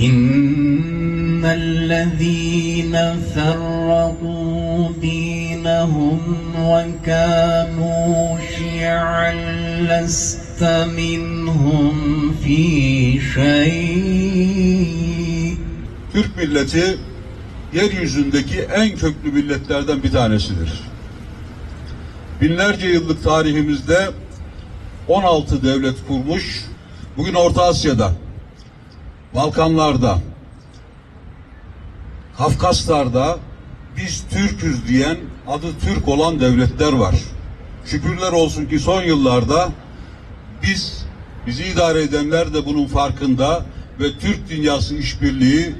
إن الذين فرقوا دينهم وكانوا شيعا لست منهم في شيء Türk milleti yeryüzündeki en köklü milletlerden bir tanesidir. Binlerce yıllık tarihimizde 16 devlet kurmuş, bugün Orta Asya'da, Balkanlarda, Kafkaslar'da biz Türküz diyen adı Türk olan devletler var. Şükürler olsun ki son yıllarda biz, bizi idare edenler de bunun farkında ve Türk dünyası işbirliği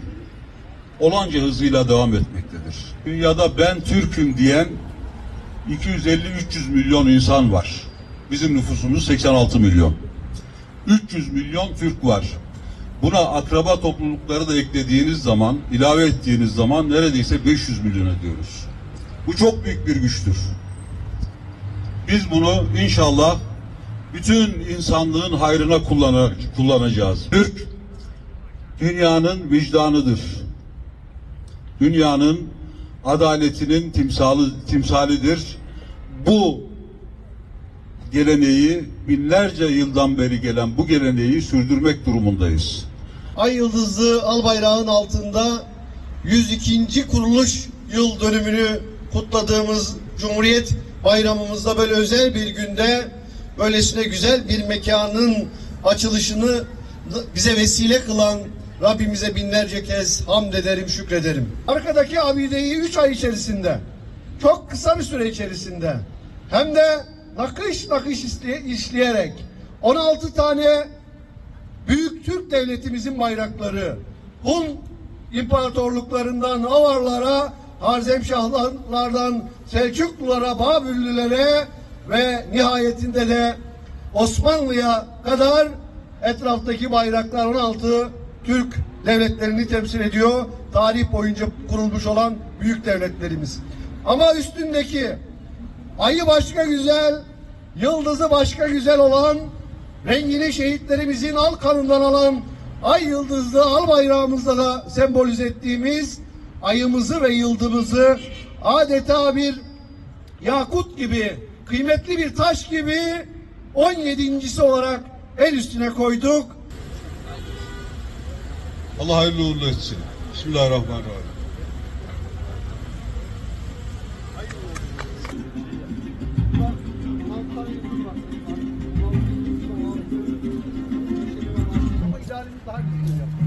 olanca hızıyla devam etmektedir. Dünyada ben Türk'üm diyen 250-300 milyon insan var. Bizim nüfusumuz 86 milyon. 300 milyon Türk var. Buna akraba toplulukları da eklediğiniz zaman, ilave ettiğiniz zaman neredeyse 500 milyon ediyoruz. Bu çok büyük bir güçtür. Biz bunu inşallah bütün insanlığın hayrına kullana- kullanacağız. Türk dünyanın vicdanıdır. Dünyanın adaletinin timsalı, timsalidir. Bu geleneği binlerce yıldan beri gelen bu geleneği sürdürmek durumundayız. Ay Yıldızlı Al Bayrağı'nın altında 102. kuruluş yıl dönümünü kutladığımız Cumhuriyet Bayramımızda böyle özel bir günde böylesine güzel bir mekanın açılışını bize vesile kılan Rabbimize binlerce kez hamd ederim, şükrederim. Arkadaki abideyi 3 ay içerisinde, çok kısa bir süre içerisinde hem de nakış nakış işle- işleyerek 16 tane Büyük Türk devletimizin bayrakları Hun imparatorluklarından Avarlara, Harzemşahlardan Selçuklulara, Babüllülere ve nihayetinde de Osmanlı'ya kadar etraftaki bayraklar 16 Türk devletlerini temsil ediyor. Tarih boyunca kurulmuş olan büyük devletlerimiz. Ama üstündeki ayı başka güzel, yıldızı başka güzel olan, rengini şehitlerimizin al kanından alan ay yıldızlı al bayrağımızda da sembolize ettiğimiz ayımızı ve yıldızımızı adeta bir yakut gibi, kıymetli bir taş gibi 17.si olarak el üstüne koyduk. Allah hayırlı uğurlu etsin. Bismillahirrahmanirrahim. Daha güzel yapmak.